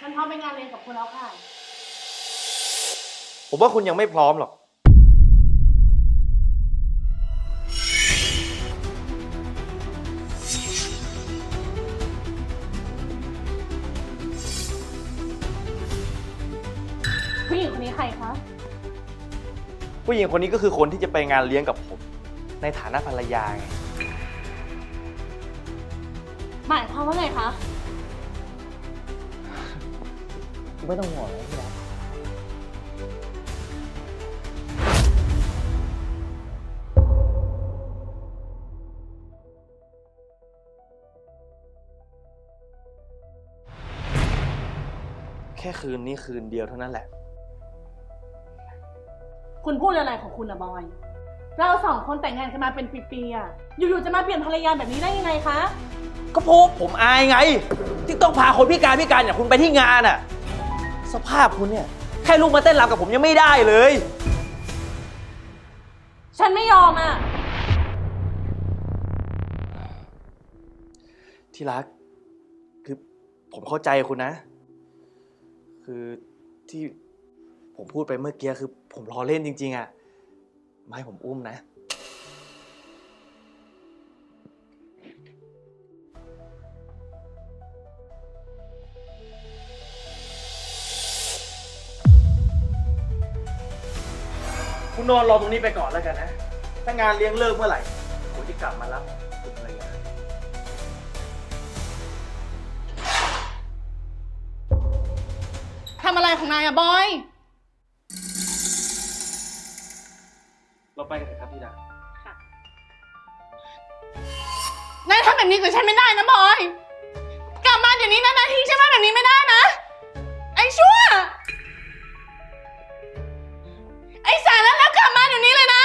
ฉันพร้อมไปงานเรียนกับคุณแล้วค่ะ ผมว่าคุณยังไม่พร้อมหรอก ผู้หญิงคนนี้ใครคะ ผู้หญิงคนนี้ก็คือคนที่จะไปงานเลี้ยงกับผม ในฐานะภรรยาไง หมายความว่าไงคะ ไม่ต้องห่วงนะที่รักแค่คืนนี้คืนเดียวเท่านั้นแหละ คุณพูดอะไรของคุณอะบอย เราสองคนแต่งงานกันมาเป็นปีๆอะอยู่ๆจะมาเปลี่ยนภรรยาแบบนี้ได้ยังไงคะ ก็เพราะว่าผมอายไง ที่ต้องพาคนพิการพิการอย่างคุณไปที่งานอะ สภาพคุณเนี่ย แค่ลูกมาเต้นรำกับผมยังไม่ได้เลย ฉันไม่ยอมอะที่รัก คือผมเข้าใจคุณนะ คือที่ผมพูดไปเมื่อกี้คือผมล้อเล่นจริง ๆ อะ ไม่ให้ผมอุ้มนะ คุณนอนรอตรงนี้ไปก่อนแล้วกันนะ ถ้างานเลี้ยงเลิกเมื่อไหร่ผมจะกลับมารับคุณภรรยาทำอะไรของนายอะบอย เราไปกันเถอะครับพี่ดานายทำแบบนี้กับฉันไม่ได้นะบอย กลับมาเดี๋ยวนี้นะนายทิ้งฉันไว้แบบนี้ไม่ได้นะ ไอ้ชั่ว ล้วกลับมาเดี๋ยวนี้เลยนะ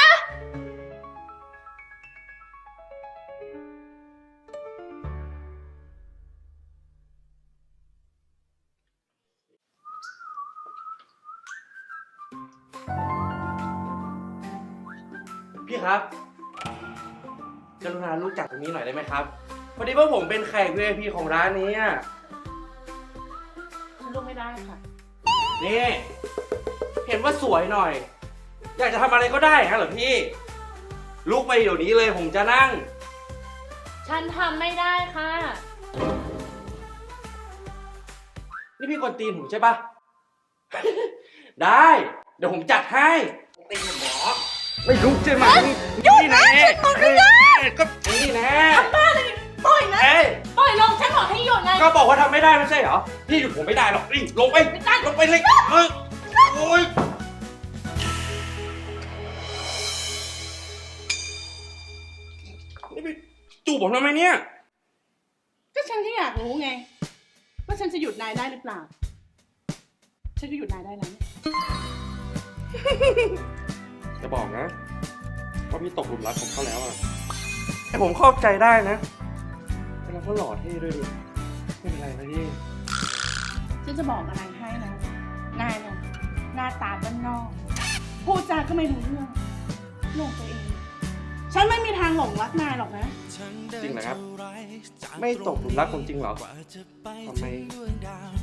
พี่ครับ กรุณารู้จักตรงนี้หน่อยได้ไหมครับ พอดีว่าผมเป็นแขก VIP ของร้านนี้อะฉันลุกไม่ได้ค่ะ นี่ เห็นว่าสวยหน่อย อยากจะทำอะไรก็ได้ฮะเหรอพี่ลุกไปเดี๋ยวนี้เลยผมจะนั่ง ฉันทำไม่ได้ค่ะ นี่พี่กวนตีนผมใช่ปะ ได้ เดี๋ยวผมจัดให้ตีนหมอไม่ลุกใช่ไหมนี่แน่ก็นี่แน่บ้าเลยปล่อยนะ เอ้ยปล่อยลงฉันบอกให้หยุดไง ก็บอกว่าทำไม่ได้ไม่ใช่เหรอพี่หยุดผมไม่ได้หรอกนี่ลงไปไม่ได้ ลงไปเลยเออโอ้ย จูบผมทำไมเนี่ย ก็ฉันที่อยากรู้ไง ว่าฉันจะหยุดนายได้หรือเปล่า ฉันก็หยุดนายได้แล้วเนี่ยจะบอกนะว่าพี่ตกหลุมรักผมเขาแล้วอะแต่ผมเข้าใจได้นะแต่เราก็หล่อเท่ด้วยดิไม่เป็นไรนะพี่ฉันจะบอกอะไรให้นะ นายเนี่ยหน้าตาด้านนอก พูดจาก็ไม่รู้เรื่องหลงตัวเอง ฉันไม่มีทางหลงรักนายหรอกนะ จริงเหรอครับ ไม่ตกหลุมรักผมจริงเหรอทำไม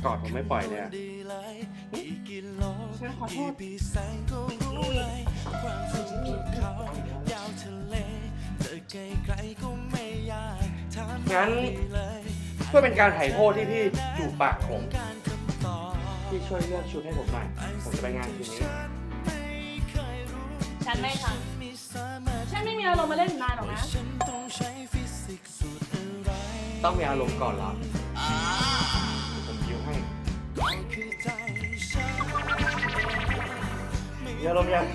กอดผมไม่ปล่อยเลยอะฉันขอโทษงั้นเพื่อเป็นการไถ่โทษที่พี่จูบปากผม พี่ช่วยเลือกชุดให้ผมหน่อย ผมจะไปงานคืนนี้ ฉันไม่ทำฉันไม่มีอารมณ์มาเล่นกับนายหรอกนะ ต้องมีอารมณ์ก่อนเหรอผมยิ้วให้มีอารมณ์ยัง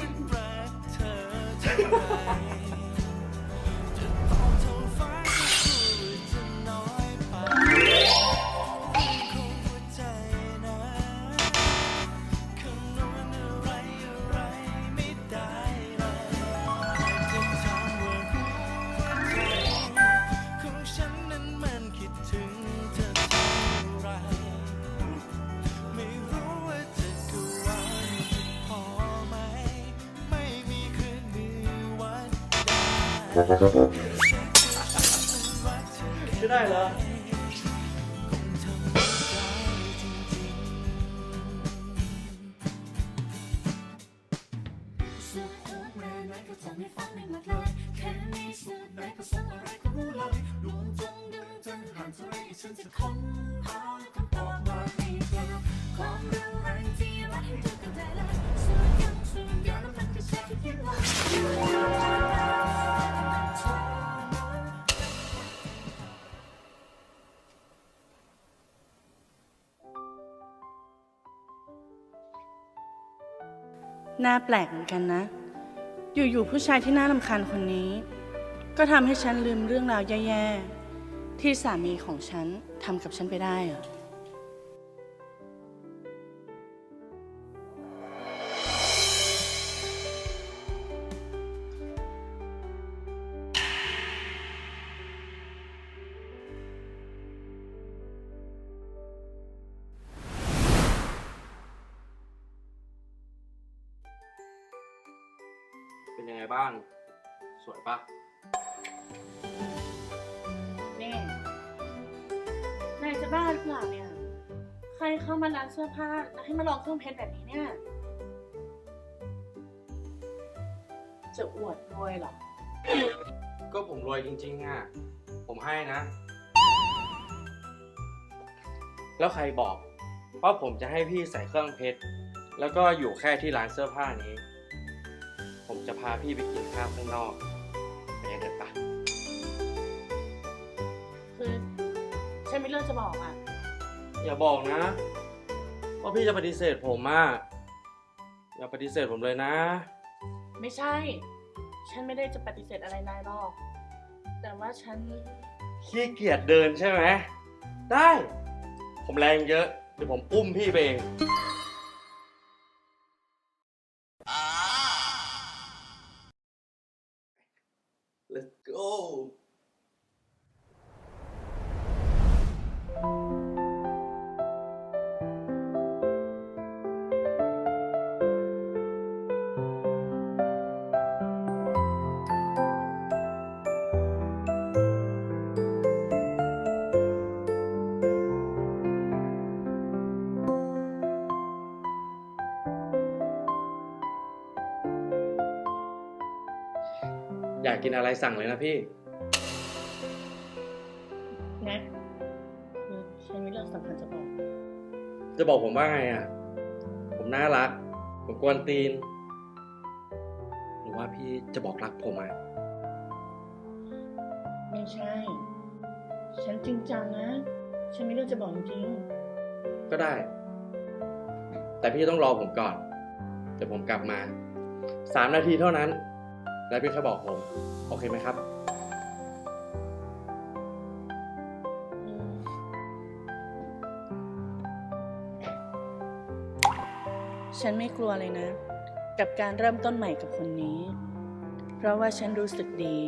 ได้ช่ น่าแปลกเหมือนกันนะ อยู่ๆผู้ชายที่น่ารำคาญคนนี้ ก็ทำให้ฉันลืมเรื่องราวแย่ๆที่สามีของฉันทำกับฉันไปได้เหรอ บ้าง สวยปะนี่นายจะบ้าหรือเปล่าเนี่ย ใครเข้ามาร้านเสื้อผ้าแล้วให้มาลองเครื่องเพชรแบบนี้เนี่ย จะอวดรวยเหรอ ก็ผมรวยจริงๆอะ ผมให้นะ แล้วใครบอกว่าผมจะให้พี่ใส่เครื่องเพชร แล้วก็อยู่แค่ที่ร้านเสื้อผ้านี้ผม จะพาพี่ไปกินข้าวข้างนอกไปกันเถอะปะคือฉันมีเรื่องจะบอกอะ อย่าบอกนะว่าพี่จะปฏิเสธผมอะอย่าปฏิเสธผมเลยนะ ไม่ใช่ ฉันไม่ได้จะปฏิเสธอะไรนายหรอก แต่ว่าฉัน ขี้เกียจเดินใช่ไหม ได้ ผมแรงเยอะ เดี๋ยวผมอุ้มพี่ไปเอง กกินอะไรสั่งเลยนะพี่แน็กคือฉันมีเรื่องสำคัญจะบอก จะบอกผมว่าไงอะ ผมน่ารัก ผมกวนตีน หรือว่าพี่จะบอกรักผมอะ ไม่ใช่ ฉันจริงจังนะ ฉันมีเรื่องจะบอกจริงก็ได้ แต่พี่ต้องรอผมก่อน เดี๋ยวผมกลับมา สามนาทีเท่านั้น แล้วพี่ค่อยบอกผม โอเคไหมครับฉันไม่กลัวเลยนะ กับการเริ่มต้นใหม่กับคนนี้ เพราะว่าฉันรู้สึกดี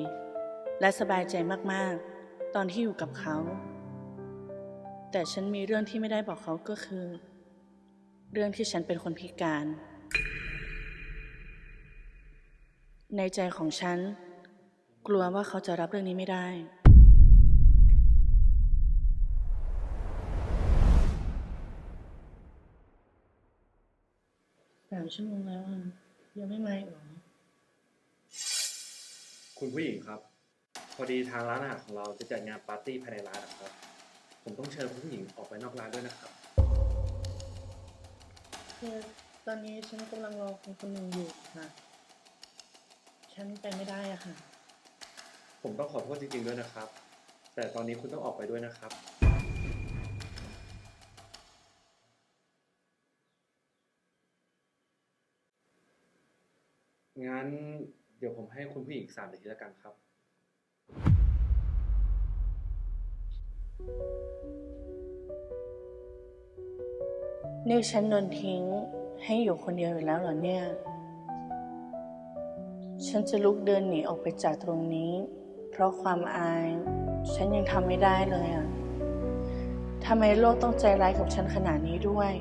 และสบายใจมากๆ ตอนที่อยู่กับเขา แต่ฉันมีเรื่องที่ไม่ได้บอกเขาก็คือ เรื่องที่ฉันเป็นคนพิการ ในใจของฉัน กลัวว่าเขาจะรับเรื่องนี้ไม่ได้ สามชั่วโมงแล้วอะยังไม่มาอีกเหรอ คุณผู้หญิงครับ พอดีทางร้านอาหารของเราจะจัดงานปาร์ตี้ภายในร้านนะครับ ผมต้องเชิญคุณผู้หญิงออกไปนอกร้านด้วยนะครับ คือตอนนี้ฉันกำลังรอคนคนหนึ่งอยู่ค่ะ ฉันไปไม่ได้อะค่ะ ผมต้องขอโทษจริงๆด้วยนะครับ แต่ตอนนี้คุณต้องออกไปด้วยนะครับ งั้นเดี๋ยวผมให้คุณผู้หญิงสามนาทีแล้วกันครับ นี่ฉันโดนทิ้งให้อยู่คนเดียวอยู่แล้วเหรอเนี่ย ฉันจะลุกเดินหนีออกไปจากตรงนี้ เพราะความอาย ฉันยังทำไม่ได้เลยอะทำไมโลกต้องใจร้ายกับฉันขนาดนี้ด้วย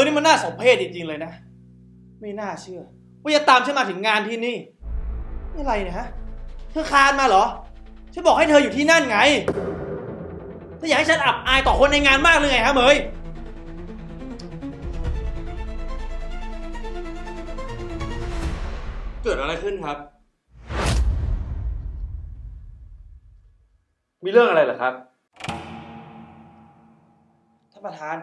อนี่มันน่าสมเพชจริงๆเลยนะ ไม่น่าเชื่อ ว่าจะตามฉันมาถึงงานที่นี่ นี่อะไรเนี่ยฮะ เธอคลานมาเหรอ ฉันบอกให้เธออยู่ที่นั่นไงเธออยากให้ฉันอับอายต่อคนในงานมากเลยไงฮะเหมย เกิดอะไรขึ้นครับ มีเรื่องอะไรเหรอครับ ท่านประธาน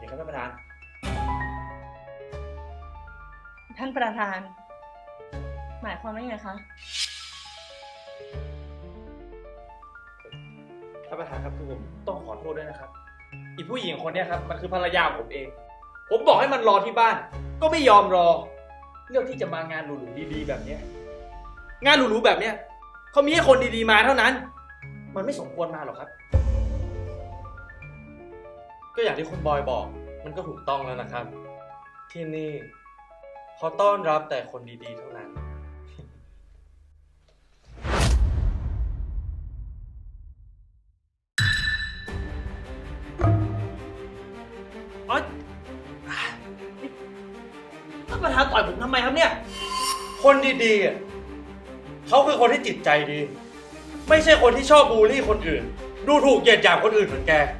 วัสดีครับท่านประธาน ท่านประธาน หมายความว่าไงคะท่านประธานครับคือผมต้องขอโทษด้วยนะครับ อีผู้หญิงคนเนี้ยครับมันคือภรรยาของผมเอง ผมบอกให้มันรอที่บ้าน ก็ไม่ยอมรอ เลือกที่จะมางานหรูๆดีๆ แบบเนี้ยงานหรูๆแบบเนี้ยเขามีให้คนดีๆมาเท่านั้น มันไม่สมควรมาหรอกครับ ก็อย่างที่คุณบอยบอก มันก็ถูกต้องแล้วนะครับ ที่นี่เขาต้อนรับแต่คนดีๆ เท่านั้นอ๋อท่านประธานต่อยผมทำไมครับเนี่ย คนดีๆอะเขาคือคนที่จิตใจดี ไม่ใช่คนที่ชอบบูลลี่คนอื่น ดูถูกเหยียดหยามคนอื่นเหมือนแก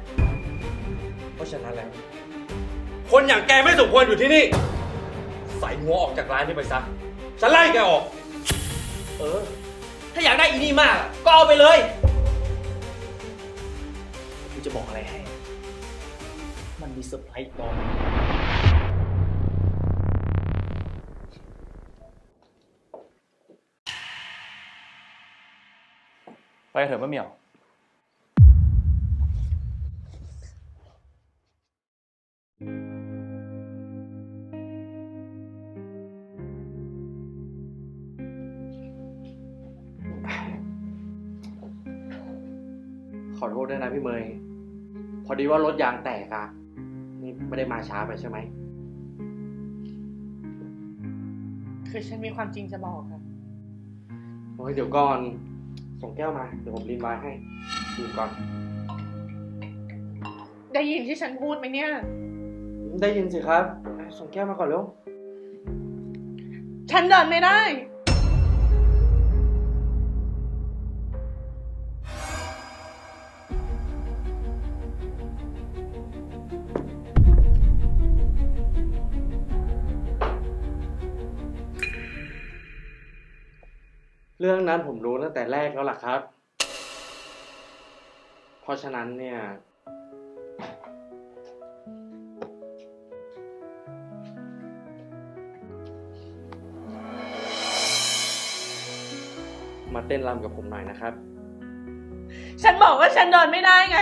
เพ ราะฉะนั้นแล้วคนอย่างแกไม่สมควรอยู่ที่นี่ ใส่หัวออกจากร้านนี้ไปซะ ฉันไล่แกออก เออ ถ้าอยากได้อีนี่มากก็เอาไปเลย กูจะบอกอะไรให้ มันมีเซอร์ไพรส์อีกตอนหนึ่งไปเถอะมะเหมียว ขอโทษด้วยนะพี่เมย์พอดีว่ารถยางแตกอะนี่ไม่ได้มาช้าไปใช่ไหม คือฉันมีความจริงจะบอกค่ะ โอ้ยเดี๋ยวก่อน ส่งแก้วมา เดี๋ยวผมรีมไว้ให้ดูก่อน ได้ยินที่ฉันพูดไหมเนี่ย ได้ยินสิครับ ส่งแก้วมาก่อนเร็ว ฉันเดินไม่ได้ เรื่องนั้นผมรู้ตั้งแต่แรกแล้วล่ะครับ เพราะฉะนั้นเนี่ย ต้นรำกับผมหน่อยนะครับ ฉันบอกว่าฉันเดินไม่ได้ไง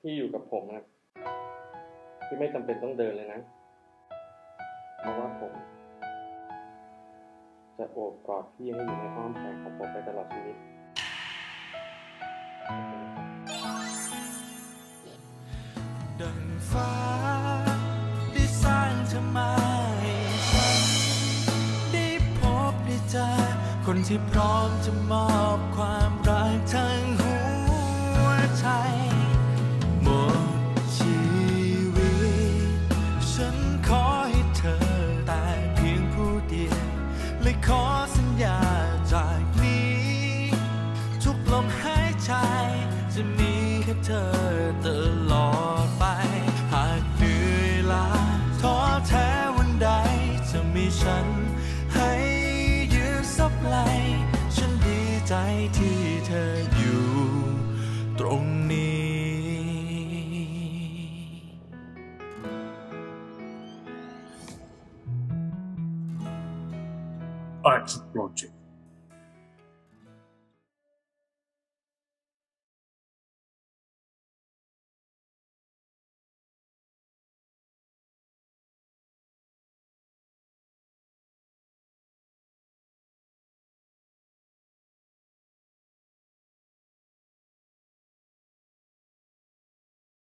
พี่อยู่กับผมนะพี่ไม่จำเป็นต้องเดินเลยนะ เพราะว่าผม จะโอบกอดพี่ให้อยู่ในอ้อมแขนของผมไปตลอดชีวิต ดังฟ้าได้สร้างเธอมาให้ฉันได้พบได้เจอคนที่พร้อมจะมอบความรักทั้ง เธออยู่ตรงนี้ Arts Project